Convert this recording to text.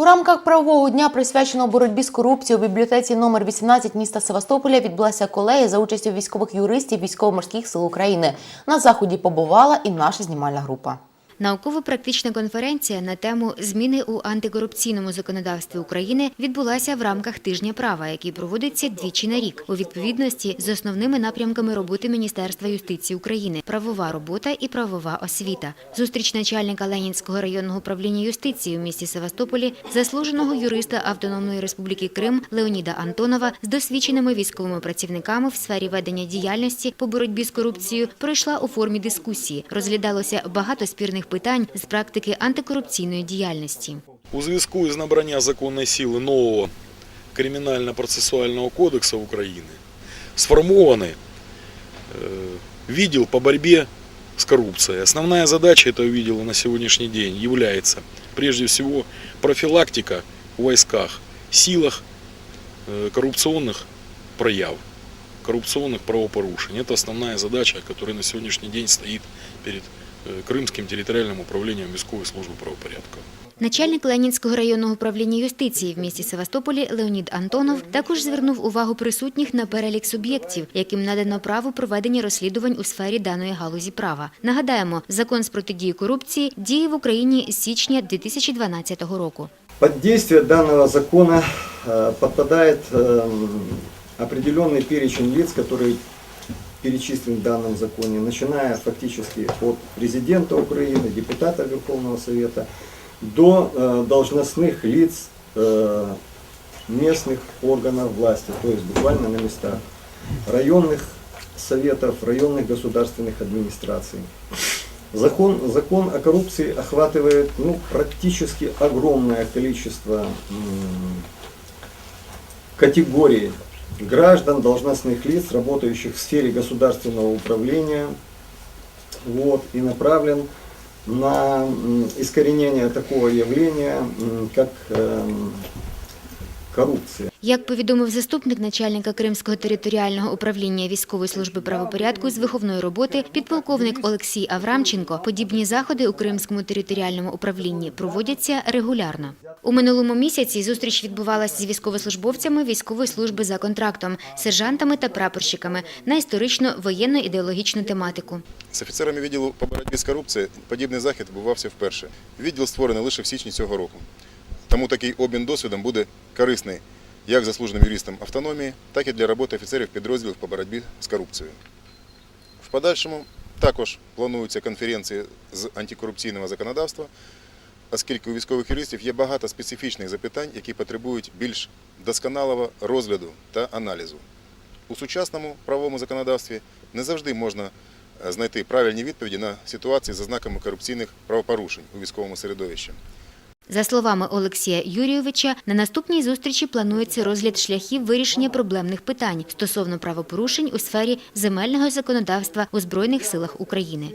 У рамках правового дня, присвяченого боротьбі з корупцією, у бібліотеці номер 18 міста Севастополя відбулася колегія за участю військових юристів військово-морських сил України. На заході побувала і наша знімальна група. Науково-практична конференція на тему зміни у антикорупційному законодавстві України відбулася в рамках тижня права, який проводиться двічі на рік у відповідності з основними напрямками роботи Міністерства юстиції України правова робота і правова освіта. Зустріч начальника Ленінського районного управління юстиції у місті Севастополі, заслуженого юриста Автономної Республіки Крим Леоніда Антонова з досвідченими військовими працівниками в сфері ведення діяльності по боротьбі з корупцією пройшла у формі дискусії. Розглядалося багато спірних питань з практики антикорупційної діяльності. У зв'язку із набрання законної сили нового кримінально-процесуального кодексу України сформований э, відділ по борьбе с коррупцией. Основная задача этого відділа на сегодняшний день является прежде всего профилактика в войсках, силах э, коррупционных прояв, коррупционных правопорушений. Это основная задача, которая на сегодняшний день стоит перед э, Крымским территориальным управлением військової служби правопорядку. Начальник Ленінського районного управління юстиції в місті Севастополі Леонід Антонов також звернув увагу присутніх на перелік суб'єктів, яким надано право проведення розслідувань у сфері даної галузі права. Нагадаємо, закон з протидії корупції діє в Україні з січня 2012 року. Под действие данного закона э, подпадает эм, определенный перечень лиц, который перечислен в данном законе, начиная фактически от президента Украины, депутата Верховного Совета, до э, должностных лиц э, местных органов власти, то есть буквально на местах, районных советов, районных государственных администраций. Закон, закон о коррупции охватывает ну, практически огромное количество м, категорий граждан, должностных лиц, работающих в сфере государственного управления, вот, и направлен на искоренение такого явления, как эм. Як повідомив заступник начальника Кримського територіального управління військової служби правопорядку з виховної роботи, підполковник Олексій Аврамченко, подібні заходи у Кримському територіальному управлінні проводяться регулярно. У минулому місяці зустріч відбувалася з військовослужбовцями військової служби за контрактом, сержантами та прапорщиками на історично воєнно-ідеологічну тематику. З офіцерами відділу по боротьбі з корупцією подібний захід відбувався вперше. Відділ створений лише в січні цього року. Тому такий обмін досвідом буде корисний як заслуженим юристам автономії, так і для роботи офіцерів підрозділів по боротьбі з корупцією. В подальшому також плануються конференції з антикорупційного законодавства, оскільки у військових юристів є багато специфічних запитань, які потребують більш досконалого розгляду та аналізу. У сучасному правовому законодавстві не завжди можна е, знайти правильні відповіді на ситуації з ознаками корупційних правопорушень у військовому середовищі. За словами Олексія Юрійовича, на наступній зустрічі планується розгляд шляхів вирішення проблемних питань стосовно правопорушень у сфері земельного законодавства у Збройних силах України.